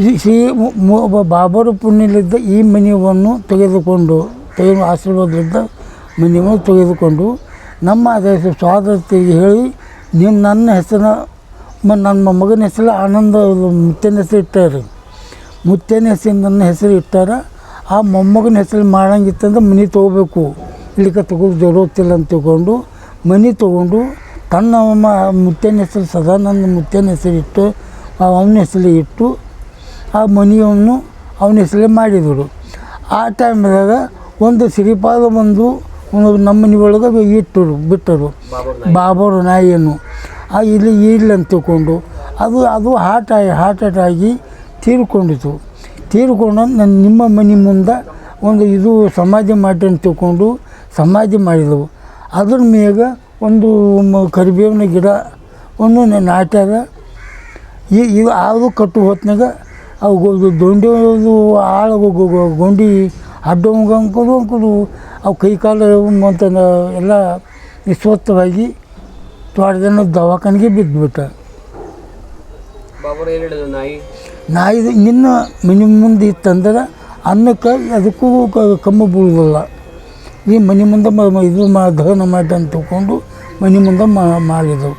ಈ ಶ್ರೀ ಬಾಬರ ಪುಣ್ಯಲಿದ್ದ ಈ ಮನೆಯವನ್ನು ತೆಗೆದುಕೊಂಡು, ತೆಗೆದು ಆಶೀರ್ವಾದದಿಂದ ಮನೆಯನ್ನು ತೆಗೆದುಕೊಂಡು ನಮ್ಮ ದೇಶ ಸ್ವಾತಂತ್ರ್ಯ ಹೇಳಿ, ನೀವು ನನ್ನ ಹೆಸರ ಮ, ನನ್ನ ಮಗನ ಹೆಸರು ಆನಂದ, ಮುತ್ತೇನ ಹೆಸರು ಇಟ್ಟಾರೆ. ಮುತ್ತೇನ ಹೆಸರು ನನ್ನ ಹೆಸರು ಇಟ್ಟಾರ. ಆ ಮೊಮ್ಮಗನ ಹೆಸರು ಮಾಡಂಗಿತ್ತಂದ್ರೆ ಮನೆ ತೊಗೋಬೇಕು. ಇಲ್ಲಿಗೆ ತಗೋ ಜರುತ್ತಿಲ್ಲ ಅಂತ ತಗೊಂಡು ಮನೆ ತೊಗೊಂಡು ತನ್ನ ಮುತ್ತನ ಹೆಸರು ಸದಾನಂದ ಮುತ್ತೇನ ಹೆಸರು ಇಟ್ಟು ಅವನ ಹೆಸರು ಇಟ್ಟು ಆ ಮನೆಯನ್ನು ಅವನ ಹೆಸರೇ ಮಾಡಿದರು. ಆ ಟೈಮ್ದಾಗ ಒಂದು ಸಿರಿಪಾದ ಬಂದು ನಮ್ಮ ಮನೆ ಒಳಗೆ ಇಟ್ಟರು, ಬಿಟ್ಟರು. ಬಾಬರು ನಾಯಿಯನ್ನು. ಆ ಇಲ್ಲಿ ಇಲ್ಲ ಅಂತ ತಿಳ್ಕೊಂಡು ಅದು ಅದು ಹಾರ್ಟ್ ಹಾರ್ಟ್ ಅಟ್ಯಾಕ್ ಆಗಿ ತೀರ್ಕೊಂಡಿತು. ತೀರ್ಕೊಂಡು ನನ್ನ ನಿಮ್ಮ ಮನೆ ಮುಂದೆ ಒಂದು ಇದು ಸಮಾಧಿ ಮಾಡಿ ಅಂತ ತಿಳ್ಕೊಂಡು ಸಮಾಧಿ ಮಾಡಿದೆವು. ಅದ್ರ ಮೇಗ ಒಂದು ಕರಿಬೇವಿನ ಗಿಡ, ಒಂದು ನಾಟ್ಯಾರ ಈ, ಇದು ಅದು ಕಟ್ಟು ಹೊತ್ನಾಗ ಅವು ದೊಂಡಿ ಆಳು ಗೊಂಡಿ ಅಡ್ಡವಂಗ ಅಂಕಲು ಅವು ಕೈ ಕಾಲು ಅಂತ ಎಲ್ಲ ನಿಸ್ವಸ್ಥವಾಗಿ ತೋಟದನ್ನ ದವಾಖಾನೆಗೆ ಬಿದ್ದುಬಿಟ್ಟ ನಾಯಿ? ನಾಯಿ ನಿನ್ನ ಮನೆ ಮುಂದೆ ಇತ್ತಂದ್ರೆ ಅನ್ನಕ್ಕೆ ಅದಕ್ಕೂ ಕಮ್ಮಿ ಬೀಳುವುದಿಲ್ಲ ಈ ಮನೆ ಮುಂದೆ ಇದು ಮಾ ದಹನ ಮಾಡಿ ಅಂತ ತಗೊಂಡು ಮನೆ ಮುಂದೆ ಮಾಡಿದೆವು